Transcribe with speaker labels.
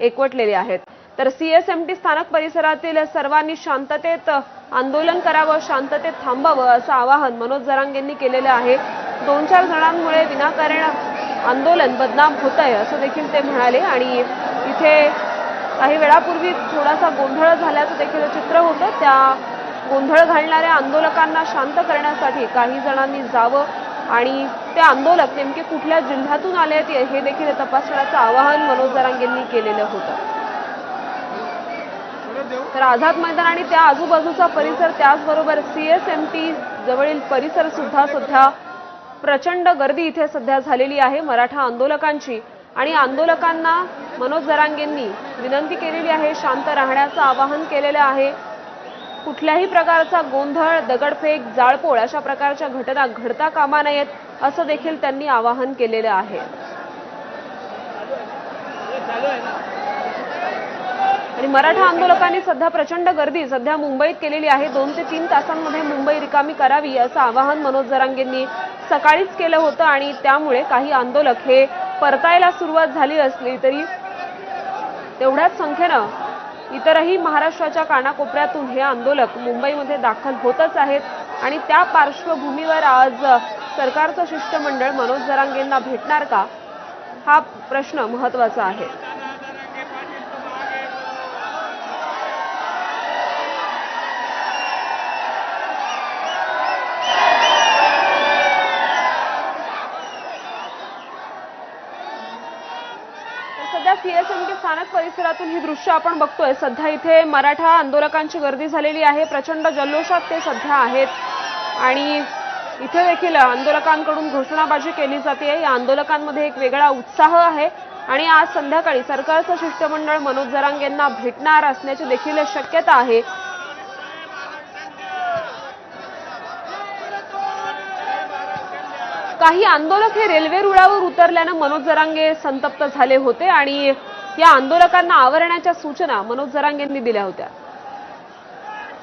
Speaker 1: एकवटलेले आहेत. तर सीएसएमटी स्थानक परिसरातील सर्वांनी शांततेत आंदोलन करावं शांततेत थांबावं असं आवाहन मनोज जरांग यांनी केलेलं आहे. दोन चार जणांमुळे विनाकारण आंदोलन बदनाम होत आहे असं देखील ते म्हणाले आणि इथे काही वेळापूर्वी थोडासा गोंधळ झाल्याचं देखील चित्र होतं. त्या गोंधळ घालणाऱ्या आंदोलकांना शांत करण्यासाठी काही जणांनी जावं आणि ते आंदोलक नेमके कुठल्या जिल्ह्यातून आले आहेत हे देखील तपासण्याचं आवाहन मनोज जरांगेंनी केलेलं होतं. तर आझाद मैदान आणि त्या आजूबाजूचा परिसर त्याचबरोबर सीएसएमटी जवळील परिसर सुद्धा सध्या प्रचंड गर्दी इथे सध्या झालेली आहे मराठा आंदोलकांची. आणि आंदोलकांना मनोज जरांगेंनी विनंती केलेली आहे शांत राहण्याचं आवाहन केलेलं आहे. कुठल्याही प्रकारचा गोंधळ दगडफेक जाळपोळ अशा प्रकारच्या घटना घडता कामा नयेत असं देखील त्यांनी आवाहन केलेलं आहे. आणि मराठा आंदोलकांनी सध्या प्रचंड गर्दी सध्या मुंबईत केलेली आहे. दोन ते तीन तासांमध्ये मुंबई रिकामी करावी असं आवाहन मनोज जरांगेंनी सकाळीच केलं होतं. आणि त्यामुळे काही आंदोलक हे परतायला सुरुवात झाली असली तरी तेवढ्याच संख्येनं इतरही महाराष्ट्राच्या कानाकोपऱ्यातून हे आंदोलक मुंबईमध्ये दाखल होतच आहेत आणि त्या पार्श्वभूमीवर आज सरकारचं शिष्टमंडळ मनोज जरांगेंना भेटणार का? हा प्रश्न महत्त्वाचा आहे. सध्या सीएसएमटी स्थानक परिसरातून ही दृश्य आपण बघतोय. सध्या इथे मराठा आंदोलकांची गर्दी झालेली आहे. प्रचंड जल्लोषात ते सध्या आहेत. आणि इथे देखील आंदोलकांकडून घोषणाबाजी केली जाते. या आंदोलकांमध्ये एक वेगळा उत्साह आहे. आणि आज संध्याकाळी सरकारचं शिष्टमंडळ मनोज जरांग यांना भेटणार असण्याची देखील शक्यता आहे. काही आंदोलक हे रेल्वे रुळावर उतरल्यानं मनोज जरांगे संतप्त झाले होते आणि या आंदोलकांना आवरण्याच्या सूचना मनोज जरांगेंनी दिल्या होत्या.